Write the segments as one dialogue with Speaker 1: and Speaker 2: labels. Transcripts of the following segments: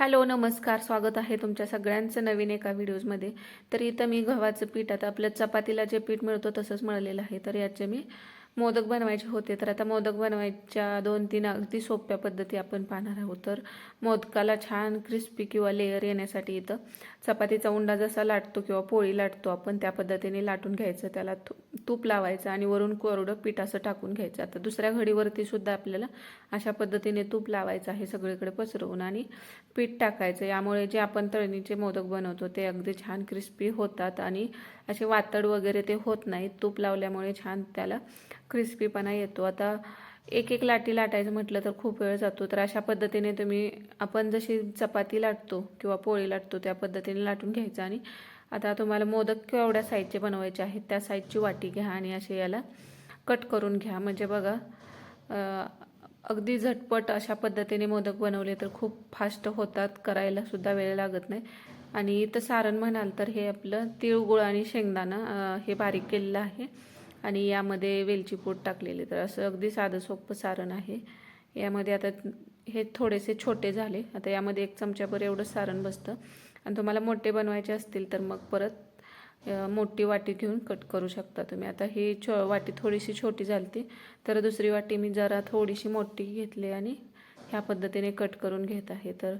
Speaker 1: Hello नमस्कार. स्वागत आहे तुमच्या सगळ्यांचं नवीन एका व्हिडिओजमध्ये. तर इथं मी गव्हाचं पीठ आता आपलं चपातीला जे पीठ मिळतो तसंच मळलेलं आहे. तर याचे मी मोदक बनवायचे होते तर आता मोदक बनवायच्या दोन तीन अगदी सोप्या पद्धती आपण पाहणार आहोत. तर मोदकाला छान क्रिस्पी किंवा लेअर येण्यासाठी इथं चपातीचा उंडा जसा लाटतो किंवा पोळी लाटतो आपण त्या पद्धतीने लाटून घ्यायचं त्याला तू तूप लावायचं आणि वरून कोरडं पीठ असं टाकून घ्यायचं. आता दुसऱ्या घडीवरती सुद्धा आपल्याला अशा पद्धतीने तूप लावायचं आहे सगळीकडे पसरवून आणि पीठ टाकायचं. यामुळे जे आपण तळणीचे मोदक बनवतो ते अगदी छान क्रिस्पी होतात आणि असे वातड वगैरे ते होत नाहीत. तूप लावल्यामुळे छान त्याला क्रिस्पीपणा येतो. आता एक एक लाटी लाटायचं म्हटलं तर खूप वेळ जातो. तर अशा पद्धतीने तुम्ही आपण जशी चपाती लाटतो किंवा पोळी लाटतो त्या पद्धतीने लाटून घ्यायचं आणि आता तुम्हाला मोदक केवढ्या साईजचे बनवायचे आहेत त्या साईजची वाटी घ्या आणि असे याला कट करून घ्या. म्हणजे बघा अगदी झटपट अशा पद्धतीने मोदक बनवले तर खूप फास्ट होतात करायला सुद्धा वेळ लागत नाही. आणि इथं सारण म्हणाल तर हे आपलं तिळगुळ आणि शेंगदाणा हे बारीक केलेलं आहे. आणि यामध्ये वेलची पूड टाकलेली. तर असं अगदी साधं सोपं सारण आहे. यामध्ये आता हे थोडेसे छोटे झाले. आता यामध्ये एक चमच्याभर एवढं सारण बसतं. आणि तुम्हाला मोठे बनवायचे असतील तर मग परत मोठी वाटी घेऊन कट करू शकता तुम्ही. आता ही छो वाटी थोडीशी छोटी झाली तर दुसरी वाटी मी जरा थोडीशी मोठी घेतली आणि ह्या पद्धतीने कट करून घेत आहे. तर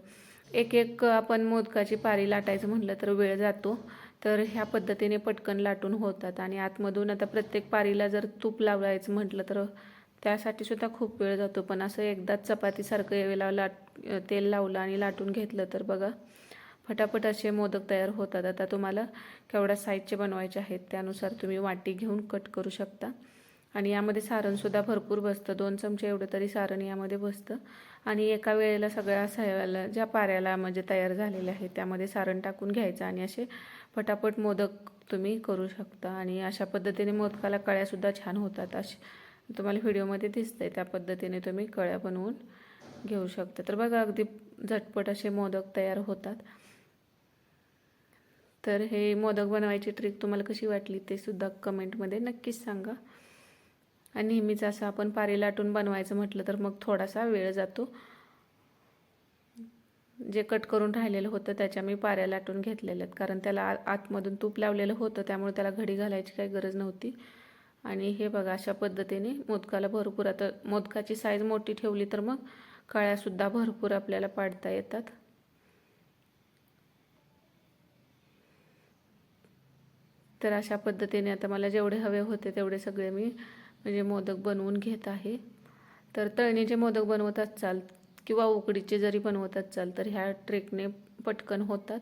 Speaker 1: एक एक आपण मोदकाची पारी लाटायचं म्हटलं तर वेळ जातो. तर ह्या पद्धतीने पटकन लाटून होतात. आणि आतमधून आता प्रत्येक पारीला जर तूप लावायचं म्हटलं तर त्यासाठी सुद्धा खूप वेळ जातो. पण असं एकदाच चपातीसारखं यावेळेला लाट तेल लावलं आणि लाटून घेतलं तर बघा फटाफट असे मोदक तयार होतात. आता तुम्हाला केवढ्या साईजचे बनवायचे आहेत त्यानुसार तुम्ही वाटी घेऊन कट करू शकता. आणि यामध्ये सारणसुद्धा भरपूर बसतं. दोन चमचे एवढं तरी सारण यामध्ये बसतं. आणि एका वेळेला सगळ्या सह्याला ज्या पाऱ्याला म्हणजे तयार झालेल्या आहेत त्यामध्ये सारण टाकून घ्यायचं आणि असे पटापट मोदक तुम्ही करू शकता. आणि अशा पद्धतीने मोदकाला कळ्यासुद्धा छान होतात. असे तुम्हाला व्हिडिओमध्ये दिसतंय त्या पद्धतीने तुम्ही कळ्या बनवून घेऊ शकता. तर बघा अगदी झटपट असे मोदक तयार होतात. तर हे मोदक बनवायची ट्रिक तुम्हाला कशी वाटली ते सुद्धा कमेंटमध्ये नक्कीच सांगा. आणि नेहमीच असं आपण पारी लाटून बनवायचं म्हटलं तर मग थोडासा वेळ जातो. जे कट करून राहिलेलं होतं त्याच्या मी पाऱ्या लाटून घेतलेल्या आहेत कारण त्याला आतमधून तूप लावलेलं होतं त्यामुळे त्याला घडी घालायची काही गरज नव्हती. आणि हे बघा अशा पद्धतीने मोदकाला भरपूर आता मोदकाची साईज मोठी ठेवली तर मग कळ्यासुद्धा भरपूर आपल्याला पाडता येतात. तर अशा पद्धतीने आता मला जेवढे हवे होते तेवढे सगळे मी म्हणजे मोदक बनवून घेत आहे. तर तळणीचे मोदक बनवत असाल किंवा उकडीचे जरी बनवतात चाल तर ह्या ट्रेकने पटकन होतात.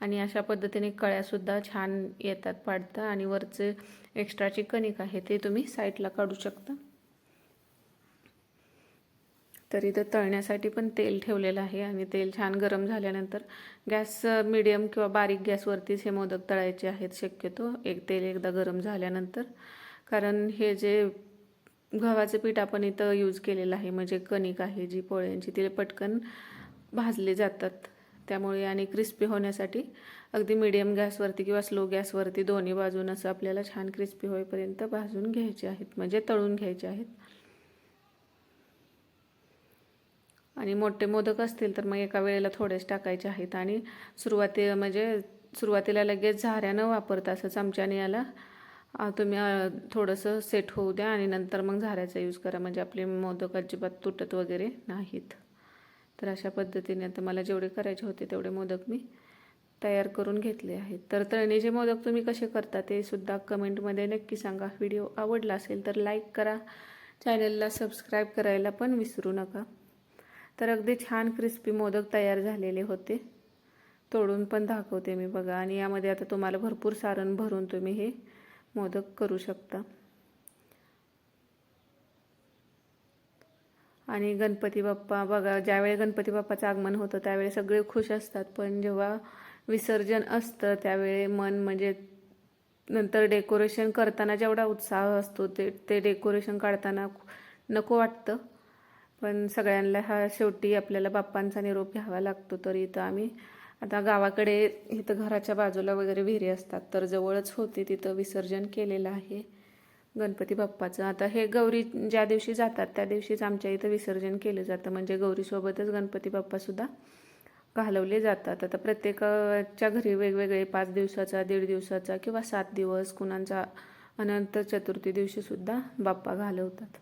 Speaker 1: आणि अशा पद्धतीने कळ्यासुद्धा छान येतात पाडता आणि वरचे एक्स्ट्राची कणिक आहे ते तुम्ही साईडला काढू शकता. तर इथं तळण्यासाठी पण तेल ठेवलेलं आहे आणि तेल छान गरम झाल्यानंतर गॅस मिडियम किंवा बारीक गॅसवरतीच हे मोदक तळायचे आहेत शक्यतो. एक तेल एकदा गरम झाल्यानंतर. कारण हे जे गव्हाचं पीठ आपण इथं यूज केलेलं आहे. म्हणजे कणिक आहे जी पोळ्यांची तिला पटकन भाजले जातात. त्यामुळे आणि क्रिस्पी होण्यासाठी अगदी मिडियम गॅसवरती किंवा स्लो गॅसवरती दोन्ही बाजून असं आपल्याला छान क्रिस्पी होईपर्यंत भाजून घ्यायचे आहेत. म्हणजे तळून घ्यायचे आहेत. आणि मोठे मोदक असतील तर मग एका वेळेला थोडेच टाकायचे आहेत. आणि सुरुवाती म्हणजे सुरुवातीला लगेच झाऱ्या न वापरता असं चमच्याने याला तुम्ही थोडंसं सेट होऊ द्या आणि नंतर मग झाऱ्याचा यूज करा. म्हणजे आपले मोदक अजिबात तुटत वगैरे नाहीत. तर अशा पद्धतीने आता मला जेवढे करायचे होते तेवढे मोदक मी तयार करून घेतले आहेत. तर तळणीचे मोदक तुम्ही कसे करता ते सुद्धा कमेंटमध्ये नक्की सांगा. व्हिडिओ आवडला असेल तर लाईक करा. चॅनलला सबस्क्राईब करायला पण विसरू नका. तर अगदी छान क्रिस्पी मोदक तयार झालेले होते. तोडून पण दाखवते मी बघा. आणि यामध्ये आता तुम्हाला भरपूर सारण भरून तुम्ही हे मोदक करू शकता. आणि गणपती बाप्पा बघा ज्यावेळी गणपती बाप्पाचं आगमन होतं त्यावेळी सगळे खुश असतात. पण जेव्हा विसर्जन असतं त्यावेळी मन म्हणजे नंतर डेकोरेशन करताना जेवढा उत्साह असतो ते ते डेकोरेशन काढताना नको वाटतं. पण सगळ्यांना हा शेवटी आपल्याला बाप्पांचा निरोप घ्यावा लागतो तर इथं आम्ही आता गावाकडे इथं घराच्या बाजूला वगैरे विहिरी असतात तर जवळच होते तिथं विसर्जन केलेलं आहे गणपती बाप्पाचं. आता हे गौरी ज्या दिवशी जातात त्या दिवशीच आमच्या इथं विसर्जन केलं जातं. म्हणजे गौरीसोबतच गणपती बाप्पासुद्धा घालवले जातात. आता प्रत्येकाच्या घरी वेगवेगळे पाच दिवसाचा दीड दिवसाचा किंवा सात दिवस कुणाचा अनंत चतुर्थी दिवशीसुद्धा बाप्पा घालवतात.